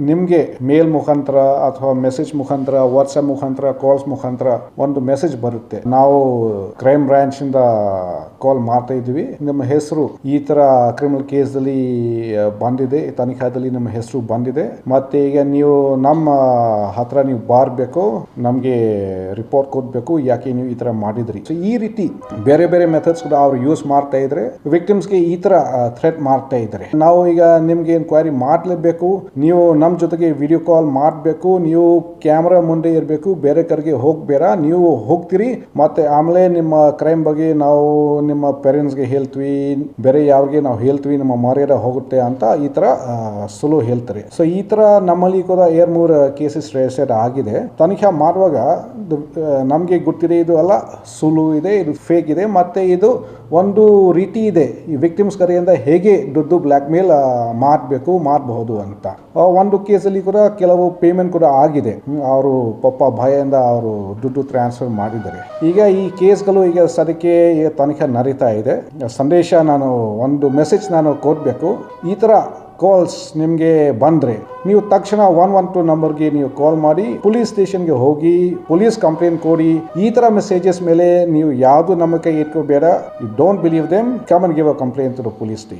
ನಿಮಗೆ ಮೇಲ್ ಮುಖಾಂತರ ಅಥವಾ ಮೆಸೇಜ್ ಮುಖಾಂತರ ವಾಟ್ಸ್ಆಪ್ ಮುಖಾಂತರ ಕಾಲ್ಸ್ ಮುಖಾಂತರ ಒಂದು ಮೆಸೇಜ್ ಬರುತ್ತೆ. ನಾವು ಕ್ರೈಮ್ ಬ್ರಾಂಚ್ ಕಾಲ್ ಮಾಡ್ತಾ ಇದ್ದೀವಿ ನಿಮ್ಮ ಹೆಸರು ಈ ತರ ಕ್ರಿಮಿನಲ್ ಕೇಸಲ್ಲಿ ಬಂದಿದೆ. ತನಿಖಾದಲ್ಲಿ ನಮ್ಮ ಹೆಸರು ಬಂದಿದೆ. ಮತ್ತೆ ಈಗ ನೀವು ನಮ್ಮ ಹತ್ರ ನೀವು ಬಾರ್ಬೇಕು, ನಮಗೆ ರಿಪೋರ್ಟ್ ಕೊಡ್ಬೇಕು, ಯಾಕೆ ನೀವು ಈ ತರ ಮಾಡಿದ್ರಿ. ಸೊ ಈ ರೀತಿ ಬೇರೆ ಬೇರೆ ಮೆಥಡ್ಸ್ ಕೂಡ ಅವ್ರು ಯೂಸ್ ಮಾಡ್ತಾ ಇದ್ರೆ ವಿಕ್ಟಿಮ್ಸ್ಗೆ ಈ ತರ ಥ್ರೆಟ್ ಮಾಡ್ತಾ ಇದ್ದಾರೆ. ನಾವು ಈಗ ನಿಮ್ಗೆ ಎನ್ಕ್ವೈರಿ ಮಾಡಲೇಬೇಕು. ನೀವು ನಮ್ಮ ಜೊತೆಗೆ ವಿಡಿಯೋ ಕಾಲ್ ಮಾಡಬೇಕು. ನೀವು ಕ್ಯಾಮ್ರಾ ಮುಂದೆ ಇರಬೇಕು. ಬೇರೆ ಕಡೆಗೆ ಹೋಗ್ಬೇಡ. ನೀವು ಹೋಗ್ತೀರಿ. ಮತ್ತೆ ಆಮೇಲೆ ನಿಮ್ಮ ಕ್ರೈಮ್ ಬಗ್ಗೆ ನಾವು ನಿಮ್ಮ ಪೇರೆಂಟ್ಸ್ಗೆ ಹೇಳ್ತೀವಿ, ಬೇರೆ ಯಾರಿಗೆ ನಾವು ಹೇಳ್ತೀವಿ, ನಮ್ಮ ಮರ್ಯಾದೆ ಹೋಗುತ್ತೆ ಅಂತ ಈ ತರ ಸುಲು ಹೇಳ್ತಾರೆ. ಸೊ ಈ ತರ ನಮ್ಮಲ್ಲಿ ಕೂಡ ಏರ್ ಮೂರ್ ಕೇಸಸ್ ರಿಜಿಸ್ಟರ್ ಆಗಿದೆ. ತನಿಖೆ ಮಾಡುವಾಗ ನಮಗೆ ಗೊತ್ತಿದೆ, ಇದು ಅಲ್ಲ ಸುಲು ಇದೆ, ಇದು ಫೇಕ್ ಇದೆ, ಮತ್ತೆ ಇದು ಒಂದು ರೀತಿ ಇದೆ. ಈ ವಿಕ್ಟಿಮ್ಸ್ ಕಡೆಯಿಂದ ಹೇಗೆ ದುಡ್ಡು ಬ್ಲ್ಯಾಕ್ ಮೇಲ್ ಮಾಡಬೇಕು, ಮಾಡಬಹುದು ಅಂತ. ಒಂದು ಕೇಸಲ್ಲಿ ಕೂಡ ಕೆಲವು ಪೇಮೆಂಟ್ ಕೂಡ ಆಗಿದೆ. ಅವರು ಪಾಪ ಭಯದಿಂದ ಅವರು ದುಡ್ಡು ಟ್ರಾನ್ಸ್ಫರ್ ಮಾಡಿದ್ದಾರೆ. ಈಗ ಈ ಕೇಸ್ಗಳು ಈಗ ಸದ್ಯಕ್ಕೆ ತನಿಖೆ ನಡೀತಾ ಇದೆ. ಸಂದೇಶ ನಾನು ಒಂದು ಮೆಸೇಜ್ ನಾನು ಕೊಡಬೇಕು. ಈ ಥರ ಕಾಲ್ಸ್ ನಿಮಗೆ ಬಂದರೆ ನೀವು ತಕ್ಷಣ ಒನ್ ಒನ್ ಟು ನಂಬರ್ಗೆ ನೀವು ಕಾಲ್ ಮಾಡಿ ಪೊಲೀಸ್ ಸ್ಟೇಷನ್ಗೆ ಹೋಗಿ ಪೊಲೀಸ್ ಕಂಪ್ಲೇಂಟ್ ಕೊಡಿ. ಈ ಥರ ಮೆಸೇಜಸ್ ಮೇಲೆ ನೀವು ಯಾವುದು ನಂಬಿಕೆ ಇಟ್ಕೋಬೇಡ. You don't believe them come and give a complaint police station